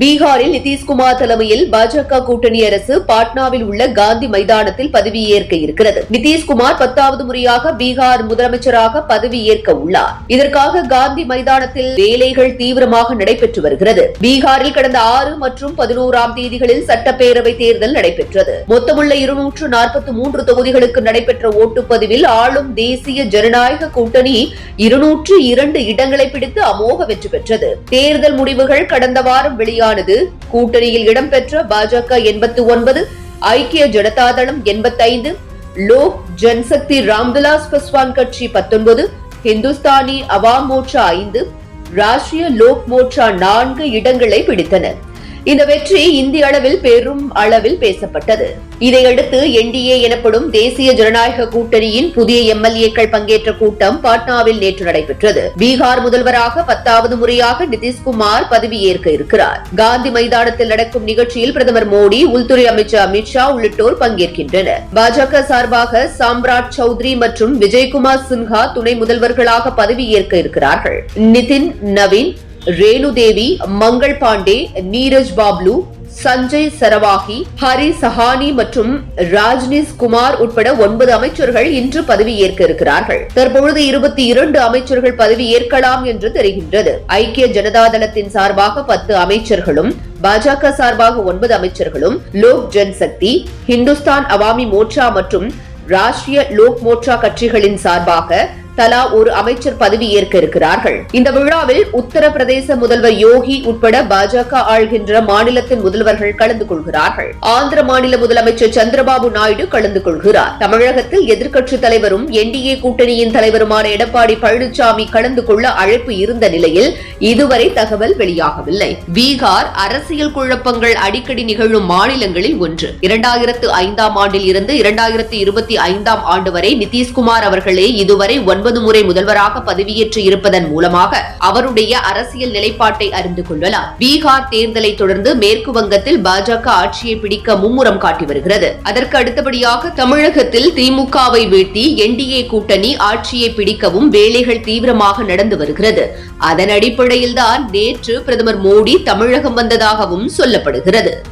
பீகாரில் நிதிஷ்குமார் தலைமையில் பாஜக கூட்டணி அரசு பாட்னாவில் உள்ள காந்தி மைதானத்தில் பதவியேற்க இருக்கிறது. நிதிஷ்குமார் பத்தாவது முறையாக பீகார் முதலமைச்சராக பதவியேற்க உள்ளார். இதற்காக காந்தி மைதானத்தில் வேலைகள் தீவிரமாக நடைபெற்று வருகிறது. பீகாரில் கடந்த ஆறு மற்றும் பதினோராம் தேதிகளில் சட்டப்பேரவை தேர்தல் நடைபெற்றது. மொத்தமுள்ள இருநூற்று நாற்பத்தி மூன்று தொகுதிகளுக்கு நடைபெற்ற ஓட்டுப்பதிவில் ஆளும் தேசிய ஜனநாயக கூட்டணி இருநூற்று இரண்டு இடங்களை பிடித்து அமோக வெற்றி பெற்றது. தேர்தல் முடிவுகள் கடந்த வாரம் வெளியானது கூட்டணியில் இடம்பெற்ற பாஜக எண்பத்தி ஒன்பது ஐக்கிய ஜனதாதளம் எண்பத்தைந்து லோக் ஜன்சக்தி ராம்விலாஸ் பஸ்வான் கட்சி பத்தொன்பது ஹிந்துஸ்தானி அவாம் மோர்ச்சா ஐந்து ராஷ்டிரிய லோக் மோர்ச்சா நான்கு இடங்களை பிடித்தன. இந்த வெற்றி இந்திய அளவில் பெரும் அளவில் பேசப்பட்டது. இதையடுத்து என்டிஏ எனப்படும் தேசிய ஜனநாயக கூட்டணியின் புதிய எம்எல்ஏக்கள் பங்கேற்ற கூட்டம் பாட்னாவில் நேற்று நடைபெற்றது. பீகார் முதல்வராக பத்தாவது முறையாக நிதிஷ்குமார் பதவியேற்க இருக்கிறார். காந்தி மைதானத்தில் நடக்கும் நிகழ்ச்சியில் பிரதமர் மோடி உள்துறை அமைச்சர் அமித்ஷா உள்ளிட்டோர் பங்கேற்கின்றனர். பாஜக சார்பாக சாம்ராட் சௌத்ரி மற்றும் விஜய்குமார் சின்ஹா துணை முதல்வர்களாக பதவியேற்க இருக்கிறார்கள். நிதின் நவீன் ரேணுதேவி மங்கள் பாண்டே நீரஜ் பாப்லு சஞ்சய் சரவாகி ஹரி சஹானி மற்றும் ராஜ்னிஸ் குமார் உட்பட ஒன்பது அமைச்சர்கள் இன்று பதவியேற்க இருக்கிறார்கள். தற்பொழுது இருபத்தி இரண்டு அமைச்சர்கள் பதவியேற்கலாம் என்று தெரிகின்றது. ஐக்கிய ஜனதாதளத்தின் சார்பாக பத்து அமைச்சர்களும் பாஜக சார்பாக ஒன்பது அமைச்சர்களும் லோக் ஜன்சக்தி ஹிந்துஸ்தான் அவாமி மோர்ச்சா மற்றும் ராஷ்டிரிய லோக் மோர்ச்சா கட்சிகளின் சார்பாக தலா ஒரு அமைச்சர் பதவியேற்க இருக்கிறார்கள். இந்த விழாவில் உத்தரப்பிரதேச முதல்வர் யோகி உட்பட பாஜக ஆள்கின்ற மாநிலத்தின் முதல்வர்கள் கலந்து கொள்கிறார்கள். ஆந்திர மாநில முதலமைச்சர் சந்திரபாபு நாயுடு கலந்து கொள்கிறார். தமிழகத்தில் எதிர்க்கட்சித் தலைவரும் என்டிஏ கூட்டணியின் தலைவருமான எடப்பாடி பழனிசாமி கலந்து கொள்ள அழைப்பு இருந்த நிலையில் இதுவரை தகவல் வெளியாகவில்லை. பீகார் அரசியல் குழப்பங்கள் அடிக்கடி நிகழும் மாநிலங்களில் ஒன்று. இரண்டாயிரத்து ஐந்தாம் ஆண்டில் இருந்து இரண்டாயிரத்து இருபத்தி ஐந்தாம் ஆண்டு வரை நிதிஷ்குமார் அவர்களே இதுவரை ஒன்பது முறை முதல்வராக பதவியேற்று இருப்பதன் மூலமாக அவருடைய அரசியல் நிலைப்பாட்டை அறிந்து கொள்ளலாம். பீகார் தேர்தலை தொடர்ந்து மேற்கு வங்கத்தில் பாஜக ஆட்சியை பிடிக்க மும்முரம் காட்டி வருகிறது. அதற்கு அடுத்தபடியாக தமிழகத்தில் திமுகவை வீழ்த்தி என்டிஏ கூட்டணி ஆட்சியை பிடிக்கவும் வேலைகள் தீவிரமாக நடந்து வருகிறது. அதன் அடிப்படையில்தான் நேற்று பிரதமர் மோடி தமிழகம் வந்ததாகவும் சொல்லப்படுகிறது.